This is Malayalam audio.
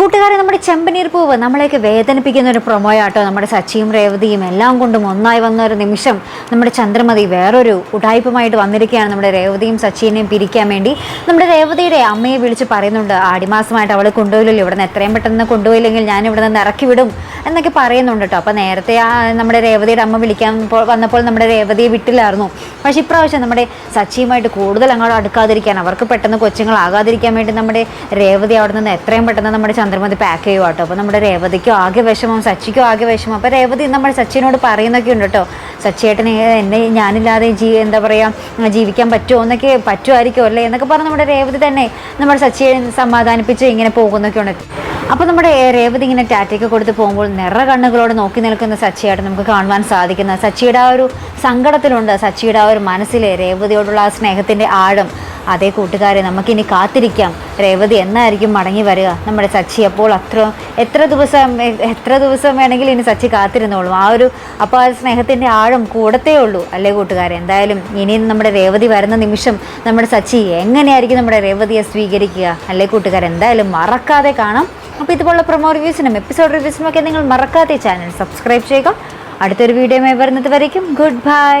കൂട്ടുകാരെ നമ്മുടെ ചെമ്പനീർ പൂവ് നമ്മളെയൊക്കെ വേദനിപ്പിക്കുന്ന ഒരു പ്രൊമോയാട്ടോ. നമ്മുടെ സച്ചിയും രേവതിയും എല്ലാം കൊണ്ടും ഒന്നായി വന്ന ഒരു നിമിഷം നമ്മുടെ ചന്ദ്രമതി വേറൊരു ഉടായ്പമായിട്ട് വന്നിരിക്കുകയാണ്. നമ്മുടെ രേവതിയും സച്ചിനെയും പിരിക്കാൻ വേണ്ടി. നമ്മുടെ രേവതിയുടെ അമ്മയെ വിളിച്ച് പറയുന്നുണ്ട് ആടിമാസമായിട്ട് അവൾ കൊണ്ടുപോയില്ലല്ലോ. ഇവിടെ നിന്ന് എത്രയും പെട്ടെന്ന് കൊണ്ടുപോയില്ലെങ്കിൽ ഞാൻ ഇവിടെ നിന്ന് ഇറക്കി വിടും. എന്നൊക്കെ പറയുന്നുണ്ട് കേട്ടോ അപ്പോൾ നേരത്തെ ആ നമ്മുടെ രേവതിയുടെ അമ്മ വിളിക്കാൻ വന്നപ്പോൾ നമ്മുടെ രേവതിയെ വിട്ടില്ലായിരുന്നു. പക്ഷേ ഇപ്രാവശ്യം നമ്മുടെ സച്ചിയുമായിട്ട് കൂടുതൽ അങ്ങോട്ട് അടുക്കാതിരിക്കാൻ അവർക്ക് പെട്ടെന്ന് കൊച്ചുങ്ങളാകാതിരിക്കാൻ വേണ്ടി നമ്മുടെ രേവതി അവിടെ നിന്ന് എത്രയും പെട്ടെന്ന് നമ്മുടെ ചന്ദ്രമതി പാക്ക് ചെയ്യുക കേട്ടോ അപ്പോൾ നമ്മുടെ രേവതിക്കും ആകെ വിഷമം സച്ചിക്കും ആകെ വിഷമം. അപ്പോൾ രേവതി നമ്മുടെ സച്ചിനോട് പറയുന്നൊക്കെ ഉണ്ട് കേട്ടോ സച്ചിയേട്ടന് എന്നെ ഞാനില്ലാതെ ജീ എന്താ പറയുക ജീവിക്കാൻ പറ്റുമോ? എന്നൊക്കെ പറ്റുമായിരിക്കുമല്ലേ? എന്നൊക്കെ പറഞ്ഞ് നമ്മുടെ രേവതി തന്നെ നമ്മുടെ സച്ചിയെ സമാധാനിപ്പിച്ച് ഇങ്ങനെ പോകുന്നൊക്കെ ഉണ്ട്. അപ്പോൾ നമ്മുടെ രേവതി ഇങ്ങനെ ടാറ്റയ്ക്ക് കൊടുത്ത് പോകുമ്പോൾ നിറ കണ്ണുകളോട് നോക്കി നിൽക്കുന്ന സച്ചിയായിട്ട് നമുക്ക് കാണുവാൻ സാധിക്കുന്ന. സച്ചിയുടെ ആ ഒരു സങ്കടത്തിലുണ്ട്. സച്ചിയുടെ ആ ഒരു മനസ്സിലെ രേവതിയോടുള്ള ആ സ്നേഹത്തിന്റെ ആഴം. അതേ കൂട്ടുകാരെ നമുക്കിനി കാത്തിരിക്കാം. രേവതി എന്നായിരിക്കും മടങ്ങി വരിക. നമ്മുടെ സച്ചി അപ്പോൾ അത്ര എത്ര ദിവസം എത്ര ദിവസം വേണമെങ്കിലും ഇനി സച്ചി കാത്തിരുന്നോളൂ. ആ ഒരു അപ്പോൾ ആ സ്നേഹത്തിന്റെ ആഴം കൂടത്തേ ഉള്ളൂ. അല്ലേ കൂട്ടുകാരെ? എന്തായാലും ഇനി നമ്മുടെ രേവതി വരുന്ന നിമിഷം നമ്മുടെ സച്ചി എങ്ങനെയായിരിക്കും നമ്മുടെ രേവതിയെ സ്വീകരിക്കുക? അല്ലേ കൂട്ടുകാരെ? എന്തായാലും മറക്കാതെ കാണാം. അപ്പോൾ ഇതുപോലുള്ള പ്രൊമോ റിവ്യൂസിനും എപ്പിസോഡ് റിവ്യൂസിനും ഒക്കെ നിങ്ങൾ മറക്കാതെ ചാനൽ സബ്സ്ക്രൈബ് ചെയ്യുക. അടുത്തൊരു വീഡിയോ വരുന്നത് വരയ്ക്കും. Good bye